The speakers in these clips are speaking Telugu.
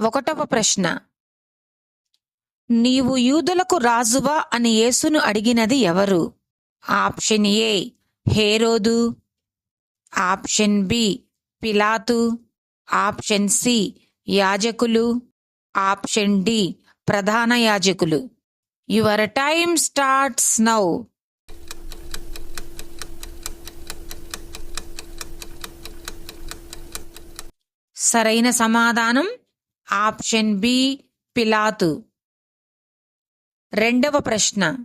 ఒకటవ ప్రశ్న. నీవు యూదులకు రాజువా అని యేసును అడిగినది ఎవరు? ఆప్షన్ ఏ హేరోదు. ఆప్షన్ బి పిలాతు. ఆప్షన్ సి యాజకులు. ఆప్షన్ డి ప్రధాన యాజకులు. Your time starts now. సరైన సమాధానం? ఆప్షన్ బి పిలాతు. రెండవ ప్రశ్న.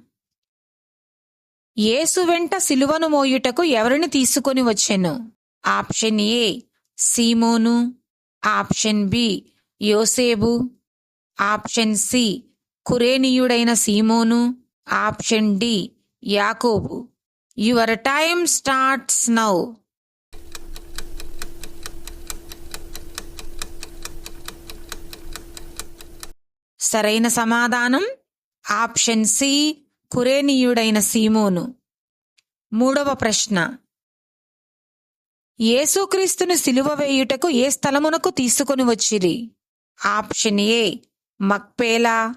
యేసు వెంట సిలువను మోయుటకు ఎవరిని తీసుకొని వచ్చెను? ఆప్షన్ ఏ సీమోను. ఆప్షన్ బి యోసేబు. ఆప్షన్ సి కురేనీయుడైన సీమోను. ఆప్షన్ డి యాకోబు. Your time starts now. సరైన సమాధానం? ఆప్షన్ సి కురేనీయుడైన సీమోను. మూడవ ప్రశ్న. యేసుక్రీస్తును సిలువ వేయుటకు ఏ స్థలమునకు తీసుకొని వచ్చిరి? ఆప్షన్ ఏ మక్పేలా.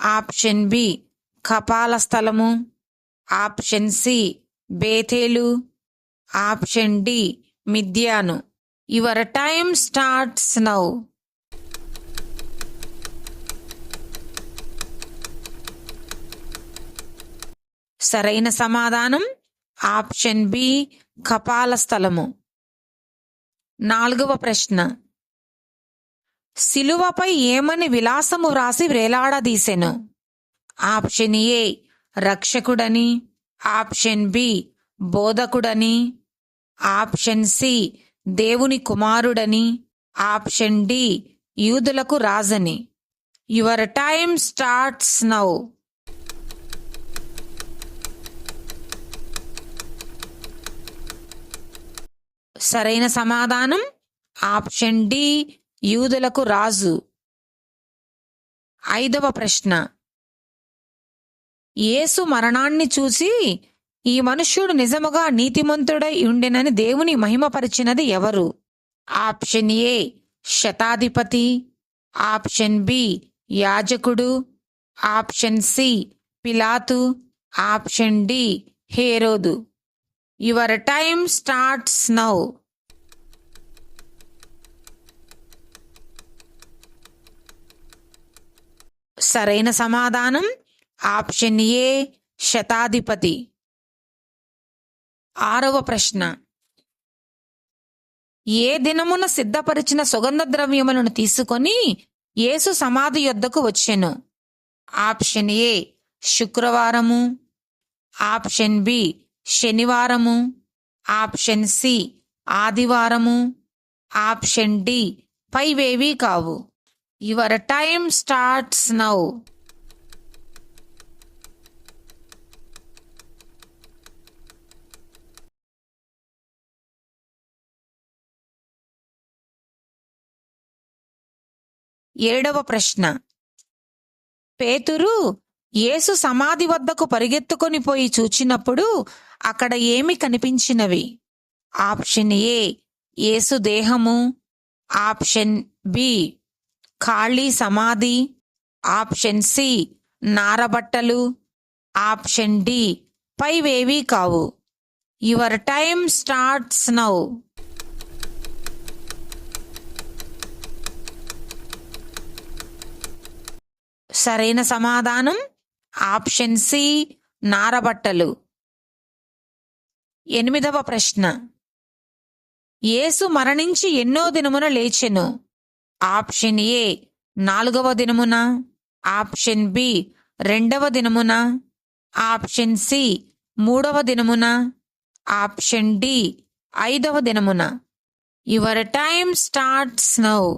ఆప్షన్ బి కపాల స్థలము. ఆప్షన్ సి బేతేలు. ఆప్షన్ డి మిథ్యాను యువర్ టైమ్ స్టార్ట్స్ నౌ. సరైన సమాధానం? ఆప్షన్ బి కపాల స్థలము. నాలుగవ ప్రశ్న. శిలువపై ఏమని విలాసము వ్రాసి వేలాడదీసెను? ఆప్షన్ ఏ రక్షకుడని. ఆప్షన్ బి బోధకుడని. ఆప్షన్ సి దేవుని కుమారుడని. ఆప్షన్ డి యూదులకు రాజని. Your time starts now. సరైన సమాధానం? ఆప్షన్ డి యూదులకు రాజు. ఐదవ ప్రశ్న. యేసు మరణాన్ని చూసి ఈ మనుష్యుడు నిజముగా నీతిమంతుడై ఉండెనని దేవుని మహిమపరిచినది ఎవరు? ఆప్షన్ ఏ శతాధిపతి. ఆప్షన్ బి యాజకుడు. ఆప్షన్ సి పిలాతు. Option D Herod. Your time starts now. సరైన సమాధానం ఆప్షన్ ఏ శతాధిపతి. ఆరవ ప్రశ్న. ఏ దినమున సిద్ధపరిచిన సుగంధ ద్రవ్యములను తీసుకొని యేసు సమాధి యొద్దకు వచ్చెను? ఆప్షన్ ఏ శుక్రవారము. ఆప్షన్ బి శనివారము ఆప్షన్ సి ఆదివారము ఆప్షన్ డి పైవేవీ కావు. Your time starts now. ఏడవ ప్రశ్న. పేతురు యేసు సమాధి వద్దకు పరిగెత్తుకొని పోయి చూచినప్పుడు అక్కడ ఏమి కనిపించినవి? ఆప్షన్ ఏ యేసు దేహము. ఆప్షన్ బి ఖాళీ సమాధి. ఆప్షన్ సి నారబట్టలు. ఆప్షన్ డి పైవేవీ కావు. Your time starts now. సరైన సమాధానం? ఆప్షన్ సి నారబట్టలు. ఎనిమిదవ ప్రశ్న. యేసు మరణించి ఎన్నో దినమున లేచెను. ఆప్షన్ ఏ నాలుగవ దినమున. ఆప్షన్ బి రెండవ దినమున. ఆప్షన్ సి మూడవ దినమున. ఆప్షన్ డి ఐదవ దినమున. Your time starts now.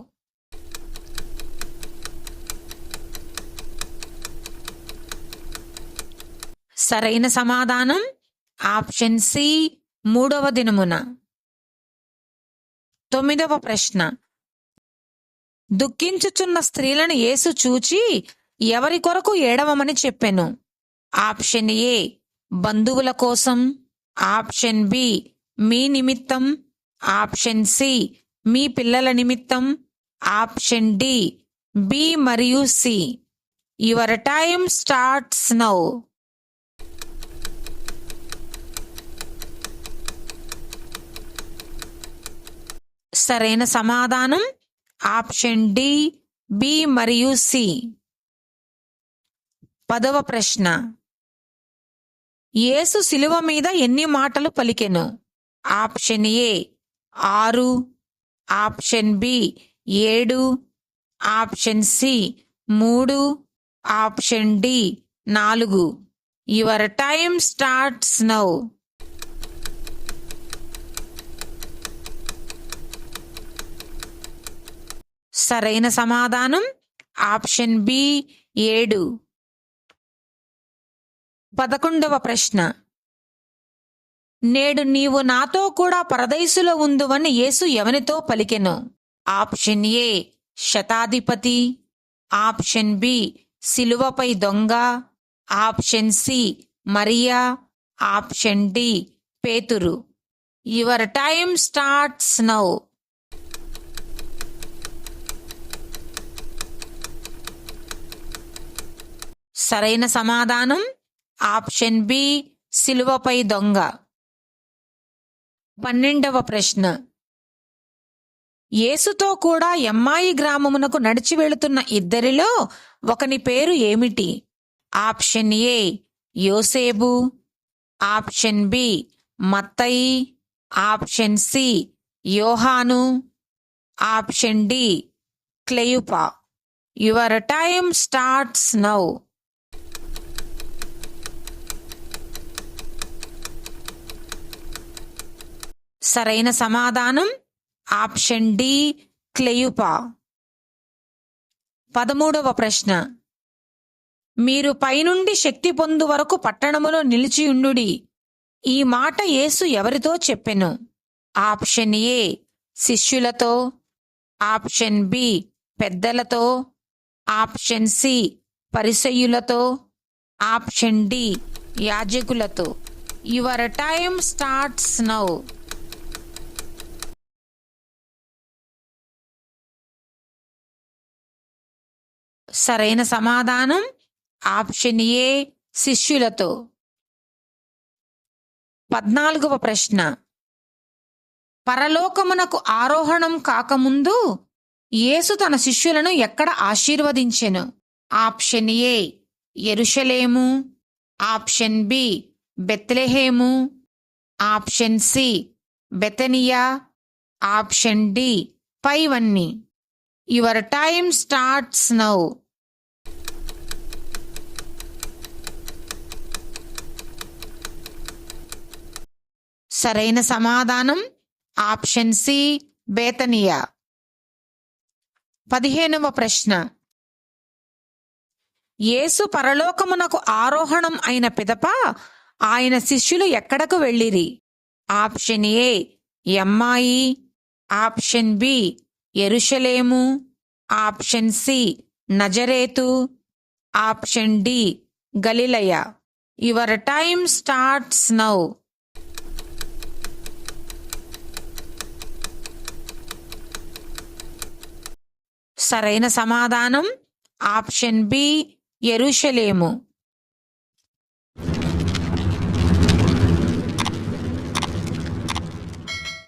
సరైన సమాధానం ఆప్షన్ సి మూడవ దినమున. తొమ్మిదవ ప్రశ్న. దుఃఖించుచున్న స్త్రీలను యేసు చూచి ఎవరి కొరకు ఏడవమని చెప్పెను? ఆప్షన్ ఏ బంధువుల కోసం. ఆప్షన్ బి మీ నిమిత్తం. ఆప్షన్ సి మీ పిల్లల నిమిత్తం. ఆప్షన్ డి బి మరియు C. Your time starts now. సరైన సమాధానం ఆప్షన్ డి బి మరియు సి. పదవ ప్రశ్న. యేసు శిలువ మీద ఎన్ని మాటలు పలికెను? ఆప్షన్ ఏ ఆరు. ఆప్షన్ బి ఏడు. ఆప్షన్ సి మూడు. ఆప్షన్ డి నాలుగు. Your time starts now. సరైన సమాధానం? ఆప్షన్ బి ఏడు. పదకొండవ ప్రశ్న. నేడు నీవు నాతో కూడా పరదైసులో ఉందువని యేసు ఎవనితో పలికెను? ఆప్షన్ ఏ శతాధిపతి. ఆప్షన్ బి సిలువపై దొంగ. ఆప్షన్ సి మరియా. ఆప్షన్ డి పేతురు. Your time starts now. సరైన సమాధానం? ఆప్షన్ బి సిలువపై దొంగ. పన్నెండవ ప్రశ్న. యేసుతో కూడా ఎమ్మాయి గ్రామమునకు నడిచి వెళుతున్న ఇద్దరిలో ఒకని పేరు ఏమిటి? ఆప్షన్ ఏ యోసేబు ఆప్షన్ బి మత్తయి. ఆప్షన్ సి యోహాను. Option D క్లెయుపా. Your time starts now. సరైన సమాధానం? ఆప్షన్ డి క్లెయుపా. పదమూడవ ప్రశ్న. మీరు పైనుండి శక్తి పొందు వరకు పట్టణములో నిలిచియుండుడి ఈ మాట యేసు ఎవరితో చెప్పెను? ఆప్షన్ ఏ శిష్యులతో. ఆప్షన్ బి పెద్దలతో. ఆప్షన్ సి పరిసయ్యులతో. ఆప్షన్ డి యాజకులతో. యువర్ టైమ్ స్టార్ట్స్ నౌ సరైన సమాధానం ఆప్షన్ ఏ శిష్యులతో. పద్నాలుగవ ప్రశ్న. పరలోకమునకు ఆరోహణం కాకముందు యేసు తన శిష్యులను ఎక్కడ ఆశీర్వదించెను? ఆప్షన్ ఏ ఎరుషలేము ఆప్షన్ బి బెత్లెహేము. ఆప్షన్ సి బెతనియా. ఆప్షన్ డి పైవన్నీ. Your time starts now. సరైన సమాధానం ఆప్షన్ సి బేతనియా. పదిహేనవ ప్రశ్న. యేసు పరలోకమునకు ఆరోహణం అయిన పిదప ఆయన శిష్యులు ఎక్కడకు వెళ్ళిరి? ఆప్షన్ ఏ ఎమ్మాయి ఆప్షన్ బి ఎరుషలేము ఆప్షన్ సి నజరేతు ఆప్షన్ డి గలిలయ. Your time starts now. సరైన సమాధానం ఆప్షన్ బి ఎరుషలేము.